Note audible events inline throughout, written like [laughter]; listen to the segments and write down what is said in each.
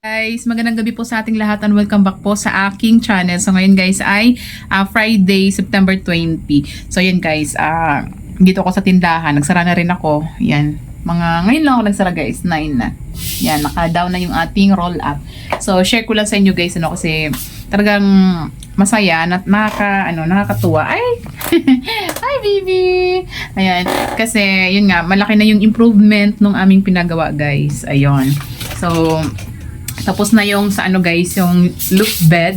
Guys, magandang gabi po sa ating lahat and welcome back po sa aking channel. So ngayon guys ay ah, Friday, September 20. So yan guys, ah, dito ako sa tindahan. Nagsara na rin ako. Yan. Mga, ngayon lang ako nagsara guys, 9 na. Yan, naka-down na yung ating roll up. So share ko lang sa inyo guys, ano, kasi talagang masaya, na, nakaka, ano, nakakatuwa. Ay! [laughs] Hi, baby! Ayan. Kasi, yun nga, malaki na yung improvement nung aming pinagawa, guys. Ayun. So, tapos na yung sa ano guys, yung loop bed.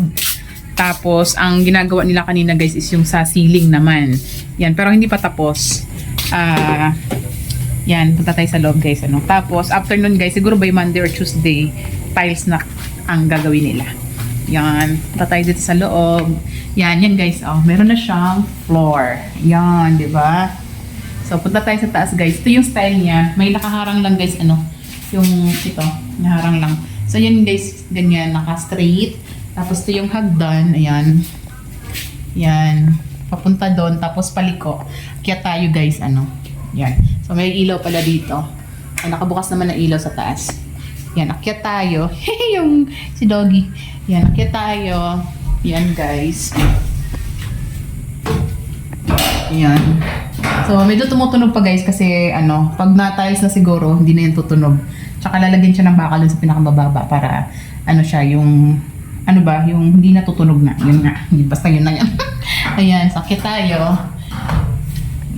Tapos, ang ginagawa nila kanina guys is yung sa ceiling naman. Yan, pero hindi pa tapos. Ah, yan, punta tayo sa loob guys. Ano? Tapos, after nun guys, siguro by Monday or Tuesday, tiles na ang gagawin nila. Yan, punta tayo dito sa loob. Yan, yan guys. Oh, meron na siyang floor. Yan, di ba? So, punta tayo sa taas guys. Ito yung style niya. May nakaharang lang guys, ano, yung ito, naharang lang. So, yan guys, ganyan, naka-straight. Tapos, ito yung hagdan, ayan. Yan, papunta doon, tapos paliko. Kaya tayo guys, ano, yan. So, may ilaw pala dito. Ay, nakabukas naman ang ilaw sa taas. Yan, akyat tayo. [laughs] yung si Doggy. Yan, akyat tayo. Yan, guys. Yan. So, medyo tumutunog pa guys kasi ano, pag na-tiles na siguro, hindi na yan tutunog. Tsaka lalagyan siya ng bakal sa pinakamababa para ano siya, yung ano ba, yung hindi natutunog na. Yun nga, [laughs] basta yun na yan. [laughs] Ayan, sakit tayo.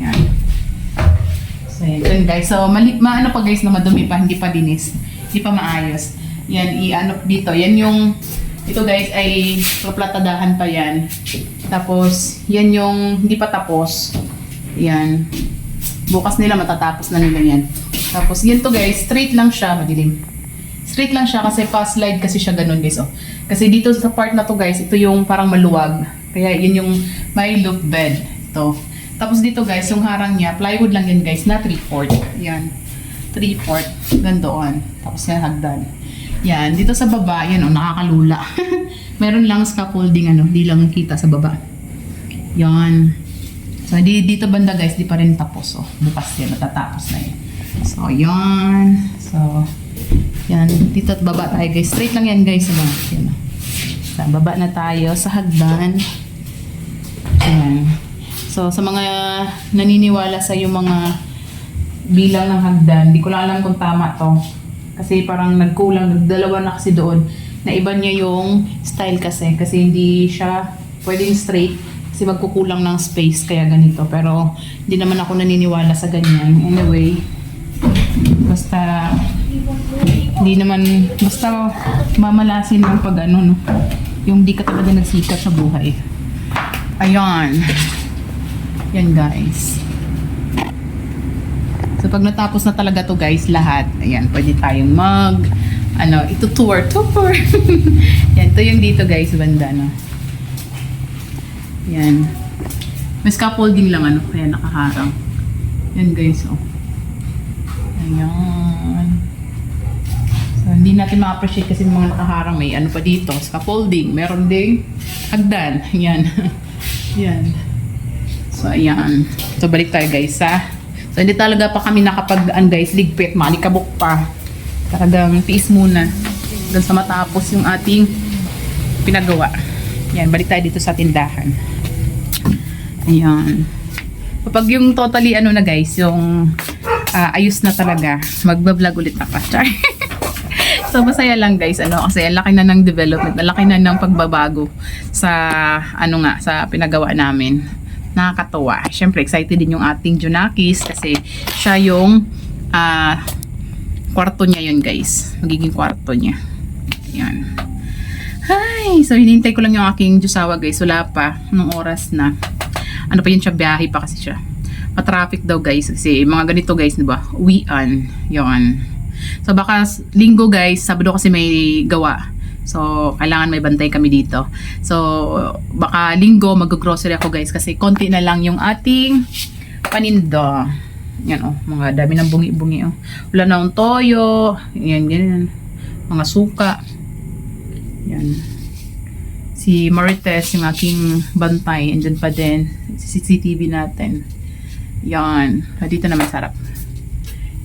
Yan. So, yun guys. So, mali, maano pa guys na madumi pa, hindi pa dinis. Hindi pa maayos. Yan, i-ano dito. Yan yung, ito guys ay platadahan pa yan. Tapos, yan yung hindi pa tapos. Yan. Bukas nila matatapos na nila yan. Tapos, yan to guys, straight lang siya, madilim. Straight lang siya kasi fast slide kasi siya ganun guys. Oh. Kasi dito sa part na to guys, ito yung parang maluwag. Kaya yun yung may loop bed. Ito. Tapos dito guys, yung harang niya, plywood lang yan guys, na 3-4. Yan. 3-4. Gandoon. Tapos yan hagdan. Yan. Dito sa baba, yan oh, nakakalula. [laughs] Meron lang scaffolding ano, di lang kita sa baba. Yan. So, di, dito banda guys, di pa rin tapos. Oh. Bukas yan, matatapos na yan. So, yan. So, yan. Dito at baba tayo guys. Straight lang yan guys. Ano? Yan. Sa baba na tayo sa hagdan. Yan. So, sa mga naniniwala sa yung mga bilang ng hagdan, di ko lang alam kung tama to. Kasi parang nagkulang, nagdalawa na kasi doon. Na iba niya yung style kasi. Kasi hindi siya pwedeng straight. Kasi magkukulang ng space, kaya ganito. Pero, hindi naman ako naniniwala sa ganyan. Anyway, basta, hindi naman, basta mamalasin lang pag ano, no. Yung di ka talaga nagsikat sa buhay. Ayan. Yan guys. So pag natapos na talaga to guys, lahat, ayan, pwede tayong mag, ano, [laughs] ito tour, tour. yan, to yung dito guys, banda, no. Yan. May scaffolding lang, ano, kaya nakaharang. Yan guys, oh. Ayan. So, hindi natin ma-appreciate kasi mga nakaharang may ano pa dito, scaffolding, meron ding hagdan. Yan. [laughs] Yan. So, ayan. So, balik tayo guys sa... So, hindi talaga pa kami nakapag, an guys, ligpit, malikabok pa. Talagang tiis muna. Hanggang sa matapos yung ating pinagawa. Yan, balik tayo dito sa tindahan. Ayan. Kapag yung totally ano na guys, yung ah, ayos na talaga, magbablog ulit ako. Char. [laughs] so, masaya lang guys, ano, kasi ang laki na ng development, ang laki na ng pagbabago sa, ano nga, sa pinagawa namin nakakatuwa. Siyempre, excited din yung ating Junakis kasi siya yung ah, kwarto niya yun, guys. Magiging kwarto niya. Yan. Hi! So, hinintay ko lang yung aking Jusawa, guys. Wala pa. Nung oras na. Ano pa yun siya? Biyahe pa kasi siya. Pa-traffic daw, guys. Kasi mga ganito, guys, di ba? Uwian. Yon. So, baka linggo, guys. Sabado kasi may gawa. So, kailangan may bantay kami dito. So, baka linggo mag-grocery ako guys kasi konti na lang yung ating paninda. Yan oh, mga dami ng bungi-bungi oh. Wala na akong toyo. Yan, ganyan. Mga suka. Yan. Si Marites, yung aking bantay, andyan pa din. CCTV natin. Yan. Ah, Dito naman sarap.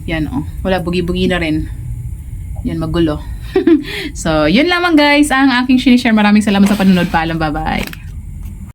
Yan oh. Wala, bugi-bugi na rin. Yan, magulo. [laughs] so, yun lamang guys ang aking sinishare. Maraming salamat sa panunod. Paalam, bye-bye.